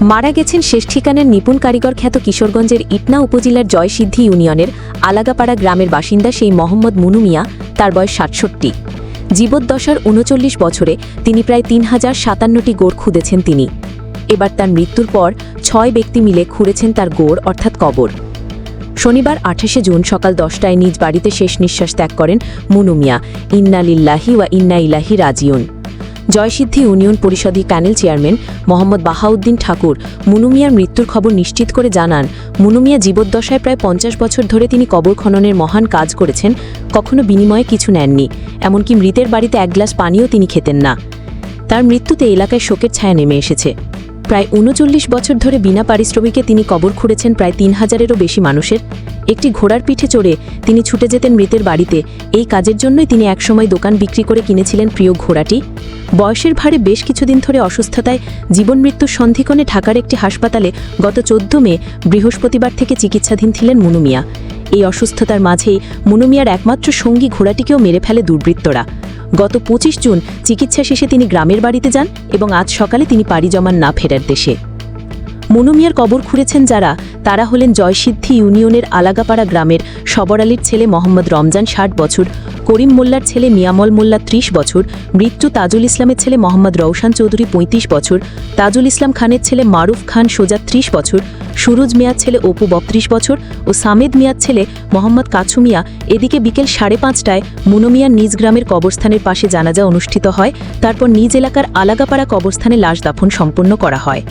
মারা গেছেন শেষ ঠিকানার নিপুণ কারিগর খ্যাত কিশোরগঞ্জের ইটনা উপজেলার জয়সিদ্ধি ইউনিয়নের আলাগাপাড়া গ্রামের বাসিন্দা সেই মোহাম্মদ মুনু মিয়া, তার বয়স সাতষট্টি। জীবদ্দশার উনচল্লিশ বছরে তিনি প্রায় তিন হাজার সাতান্নটি গোড় খুঁদেছেন তিনি। এবার তার মৃত্যুর পর ছয় ব্যক্তি মিলে খুঁড়েছেন তার গোড়, অর্থাৎ কবর। শনিবার আঠাশে জুন সকাল দশটায় নিজ বাড়িতে শেষ নিঃশ্বাস ত্যাগ করেন মুনু মিয়া। ইন্না লিল্লাহি ওয়া ইন্না ইলাহি রাজিউন। জয়সিদ্ধি ইউনিয়ন পরিষদী প্যানেল চেয়ারম্যান মোহাম্মদ বাহাউদ্দিন ঠাকুর মুনুমিয়ার মৃত্যুর খবর নিশ্চিত করে জানান। মুনুমিয়া জীবদ্দশায় প্রায় পঞ্চাশ বছর ধরে তিনি কবর খননের মহান কাজ করেছেন, কখনো বিনিময়ে কিছু নেননি। এমনকি মৃতের বাড়িতে এক গ্লাস পানিও তিনি খেতেন না। তার মৃত্যুতে এলাকায় শোকের ছায়া নেমে এসেছে। প্রায় উনচল্লিশ বছর ধরে বিনা পারিশ্রমিকে তিনি কবর খুঁড়েছেন প্রায় তিন হাজারেরও বেশি মানুষের। একটি ঘোড়ার পিঠে চড়ে তিনি ছুটে যেতেন মৃতের বাড়িতে। এই কাজের জন্যই তিনি একসময় দোকান বিক্রি করে কিনেছিলেন প্রিয় ঘোড়াটি। বয়সের ভারে বেশ কিছুদিন ধরে অসুস্থতায় জীবন মৃত্যুর সন্ধিক্ষণে ঢাকার একটি হাসপাতালে গত চোদ্দ মে বৃহস্পতিবার থেকে চিকিৎসাধীন ছিলেন মুনুমিয়া এই অসুস্থতার মাঝেই মুনুমিয়ার একমাত্র সঙ্গী ঘোড়াটিকেও মেরে ফেলে দুর্বৃত্তরা। গত পঁচিশ জুন চিকিৎসা শেষে তিনি গ্রামের বাড়িতে যান এবং আজ সকালে তিনি পাড়ি জমান না ফেরার দেশে। মনুমিয়ার কবর খুঁড়েছেন যারা, তারা হলেন জয়সিদ্ধি ইউনিয়নের আলাগাপাড়া গ্রামের সবর আলীর ছেলে মোহাম্মদ রমজান ষাট বছর, করিম মোল্লার ছেলে মিয়ামল মোল্লা ত্রিশ বছর, মৃত্যু তাজুল ইসলামের ছেলে মোহাম্মদ রওশান চৌধুরী পঁয়ত্রিশ বছর, তাজুল ইসলাম খানের ছেলে মারুফ খান সোজা ত্রিশ বছর সুরজ মিয়ার ছেলে অপু বত্রিশ বছর ও সামেদ মিয়ার ছেলে মোহাম্মদ কাছু মিয়া এদিকে বিকেল সাড়ে পাঁচটায় মুনমিয়ার নিজ গ্রামের কবরস্থানের পাশে জানাজা অনুষ্ঠিত হয়। তারপর নিজ এলাকার আলাগাপাড়া কবরস্থানে লাশ দাফন সম্পন্ন করা হয়।